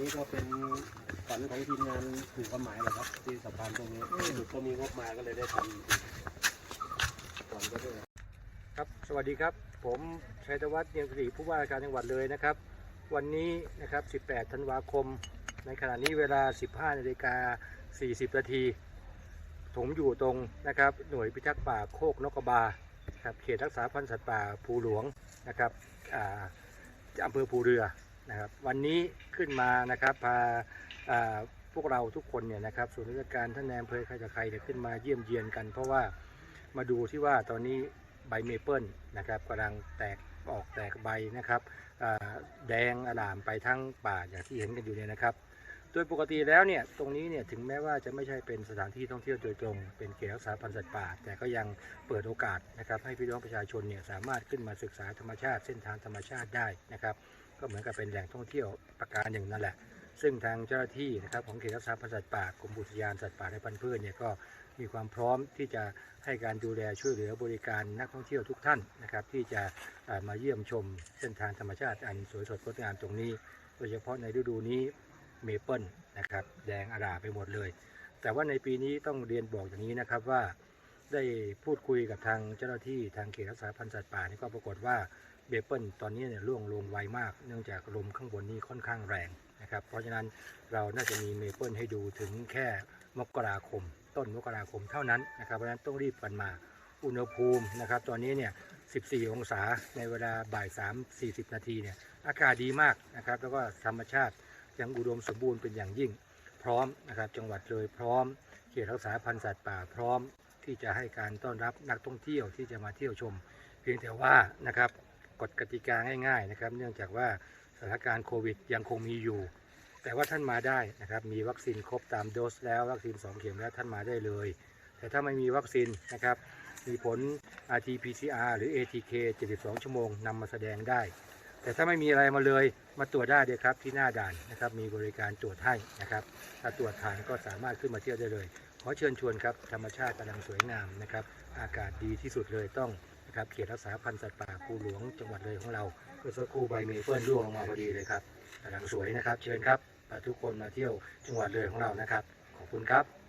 นี้ก็เป็นฝันของทีมงานถูกกฎหมายแหละครับที่สะพานตรงนี้ถูกก็มีงบมาก็เลยได้ทำฝันก็ด้วยครับ สวัสดีครับ ผมชัยธวัฒน์เนียมสิริผู้ว่าราชการจังหวัดเลยนะครับ วันนี้นะครับ 18 ธันวาคม ในขณะนี้เวลา 15 นาฬิกา 40 นาที ผมอยู่ตรงนะครับ หน่วยพิทักษ์ป่าโคกนกกระบาครับเขตรักษาพันธุ์สัตว์ป่าภูหลวงนะครับอ่าอำเภอภูเรือ นะครับวันนี้ขึ้นมานะครับพาพวกเราทุกคนเนี่ยนะครับส่วนราชการท่านแนายอำเภอใครจะใครเนี่ยขึ้นมาเยี่ยมเยียนกัน เพราะว่ามาดูที่ว่าตอนนี้ใบเมเปิลนะครับกำลังแตกออกแตกใบนะครับแดงอลามไปทั้งป่าอย่างที่เห็นกันอยู่เนี่ยนะครับ โดยปกติแล้วเนี่ยตรงนี้เนี่ยถึงแม้ว่าจะไม่ใช่เป็นสถานที่ท่องเที่ยวโดยตรง เป็นเขตรักษาพันธุ์สัตว์ป่า แต่ก็ยังเปิดโอกาสนะครับให้พี่น้องประชาชนเนี่ยสามารถขึ้นมาศึกษาธรรมชาติเส้นทางธรรมชาติได้นะครับ ก็เหมือนกับเป็นแหล่งท่องเที่ยวประการหนึ่งนั่นแหละ ซึ่งทางเจ้าหน้าที่นะครับของเขตรักษาพันธุ์สัตว์ป่ากรมอุทยานสัตว์ป่าและพันธุ์พืชเนี่ยก็มีความพร้อมที่จะให้การดูแลช่วยเหลือบริการนักท่องเที่ยวทุกท่านนะครับ ที่จะมาเยี่ยมชมเส้นทางธรรมชาติอันสวยสดงดงามตรงนี้ โดยเฉพาะในฤดูนี้เมเปิลนะครับแดงอาราไปหมดเลย แต่ว่าในปีนี้ต้องเรียนบอกอย่างนี้นะครับว่า ได้พูดคุยกับทางเจ้าหน้าที่ทางเขตรักษาพันธุ์สัตว์ป่านี่ก็ปรากฏว่าเบเปิลตอนนี้เนี่ยร่วงลงไวมาก เนื่องจากลมข้างบนนี้ค่อนข้างแรงนะครับ เพราะฉะนั้นเราน่าจะมีเมเปิลให้ดูถึงแค่มกราคม ต้นมกราคมเท่านั้นนะครับเพราะฉะนั้นต้องรีบกันมาอุณหภูมินะครับ ตอนนี้เนี่ย 14 องศาในเวลาบ่าย 3 40 นาทีเนี่ยอากาศดีมากนะครับ แล้วก็ธรรมชาติยังอุดมสมบูรณ์เป็นอย่างยิ่ง พร้อมนะครับจังหวัดเลยพร้อมเขตรักษาพันธุ์สัตว์ป่าพร้อม ที่จะให้การต้อนรับนักท่องเที่ยวที่จะมาเที่ยวชม เพียงแต่ว่านะครับกฎกติกาง่ายๆนะครับ เนื่องจากว่าสถานการณ์โควิดยังคงมีอยู่ แต่ว่าท่านมาได้นะครับ มีวัคซีนครบตามโดสแล้ววัคซีน 2 เข็มแล้วท่านมาได้เลย แต่ถ้าไม่มีวัคซีนนะครับ มีผล RT-PCR หรือ ATK 72 ชั่วโมงนำมาแสดงได้ แต่ถ้าไม่มีอะไรมาเลยมาตรวจได้เลยครับที่หน้าด่านนะครับ มีบริการตรวจให้นะครับ ถ้าตรวจผ่านก็สามารถขึ้นมาเที่ยวได้เลย อเชิญชวนครับธรรมชาติกำลังสวยงามนะครับ อากาศดีที่สุดเลยต้องนะครับเขตรักษาพันธุ์สัตว์ป่าภูหลวงจังหวัดเลยของเราเมื่อสักครู่ใบเมเปิลร่วงลงมาพอดีเลยครับกำลังสวยนะครับ เชิญครับทุกคนมาเที่ยวจังหวัดเลยของเรานะครับ ขอบคุณครับ